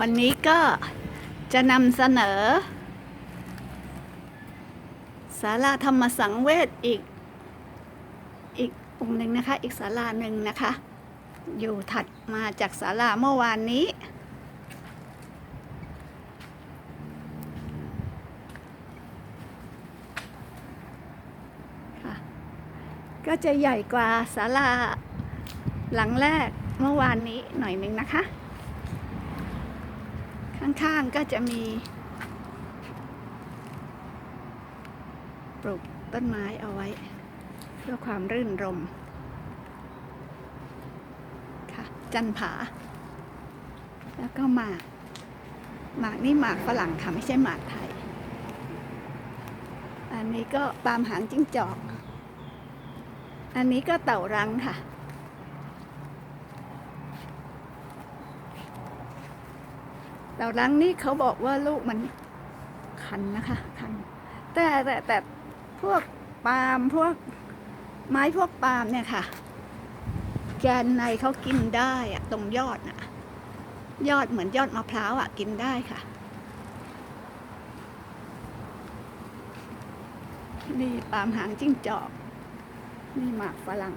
วันนี้ก็จะนำเสนอศาลาธรรมสังเวชอีก อีกองค์หนึ่งนะคะ อีกศาลาหนึ่งนะคะ อยู่ถัดมาจากศาลาเมื่อวานนี้ค่ะก็จะใหญ่กว่าศาลาหลังแรกเมื่อวานนี้หน่อยหนึ่งนะคะ ข้างๆก็จะมีปลูกต้นไม้เอาไว้ เพื่อความรื่นรมค่ะ จันผา แล้วก็หมาก หมากนี่หมากฝรั่งค่ะ ไม่ใช่หมากไทย อันนี้ก็ปาล์มหางจิ้งจอก อันนี้ก็เต่ารังค่ะ เต่ารังนี่เขาบอกว่าลูกมันคันนะคะคัน แต่แต่แต่พวกปาล์มพวกไม้พวกปาล์มเนี่ยค่ะแกนในเขากินได้อะตรงยอดน่ะ ยอดเหมือนยอดมะพร้าวอะกินได้ค่ะ นี่ปาล์มหางจิ้งจอกนี่หมากฝรั่ง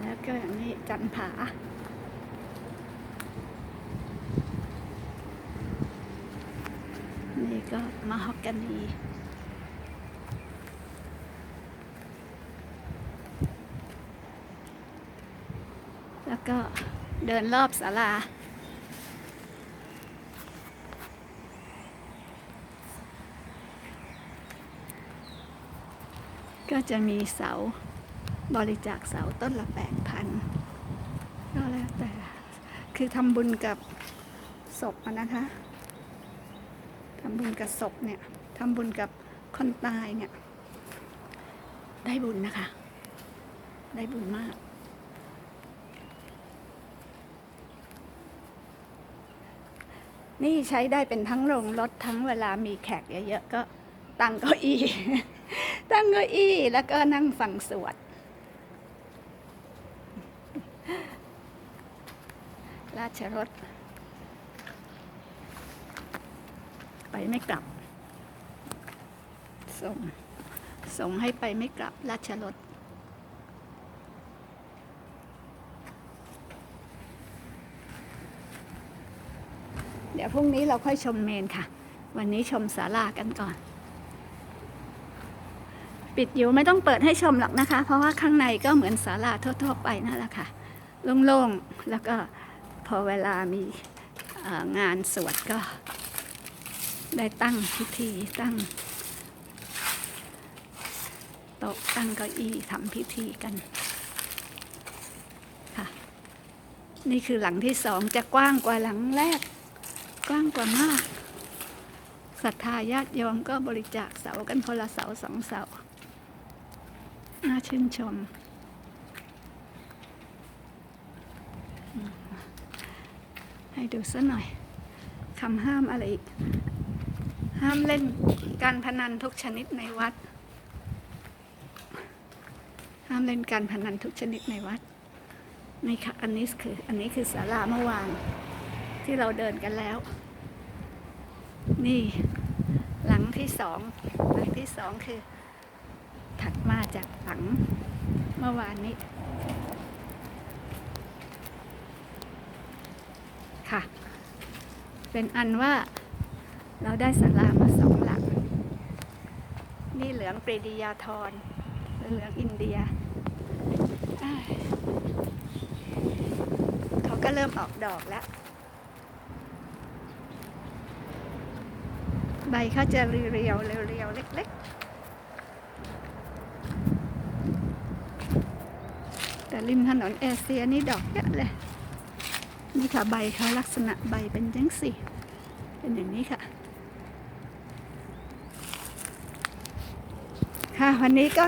แล้วก็อย่างนี้จันผา นี่ ก็มะฮอกกานีแล้วก็เดินรอบศาลาก็จะมีเสาบริจาคเสาต้นละแปดพันก็แล้วแต่ คือทำบุญกับศพนะคะ ทำบุญกับศพเนี่ยทำบุญกับคนตายเนี่ย ได้บุญนะคะ ได้บุญมาก นี่ใช้ได้เป็นทั้งโรงรถทั้งเวลามีแขกเยอะๆก็ตั้งเก้าอี้ ตั้งเก้าอี้แล้วก็นั่งฟังสวดราชรถ ไปไม่กลับ ส่ง ส่งให้ไปไม่กลับราชรถเดี๋ยวพรุ่งนี้เราค่อยชมเมนค่ะ วันนี้ชมศาลากันก่อน ปิดอยู่ไม่ต้องเปิดให้ชมหรอกนะคะ เพราะว่าข้างในก็เหมือนศาลาทั่วๆไปนั่นแหละค่ะ โล่งๆ แล้วก็พอเวลามีงานสวดก็ ได้ตั้งพิธีตั้งโต๊ะตั้งเก้าอี้ทำพิธีกันค่ะ นี่คือหลังที่สองจะกว้างกว่าหลังแรก กว้างกว่ามากศรัทธาญาติโยมก็บริจาคเสากันคนละเสาสองเสาน่าชื่นชม ให้ดูซะหน่อยคำห้ามอะไรอีก ห้ามเล่นการพนันทุกชนิดในวัด ห้ามเล่นการพนันทุกชนิดในวัดนี่ค่ะอันนี้คืออันนี้คือศาลาเมื่อวาน ที่เราเดินกันแล้ว นี่หลังที่สองหลังที่สองคือ ถัดมาจากหลังเมื่อวานนี้ ค่ะ เป็นอันว่า เราได้สารามาสองหลัง นี่เหลืองปรีดียาธรเหลืองอินเดีย เขาก็เริ่มออกดอกแล้ว ใบเขาจะเรียวๆเรียวๆเล็กๆ แต่ริมถนนเอเชียนี่ดอกเยอะเลย นี่ค่ะใบเขาลักษณะใบเป็นจังสิเป็นอย่างนี้ค่ะ ค่ะ วันนี้ก็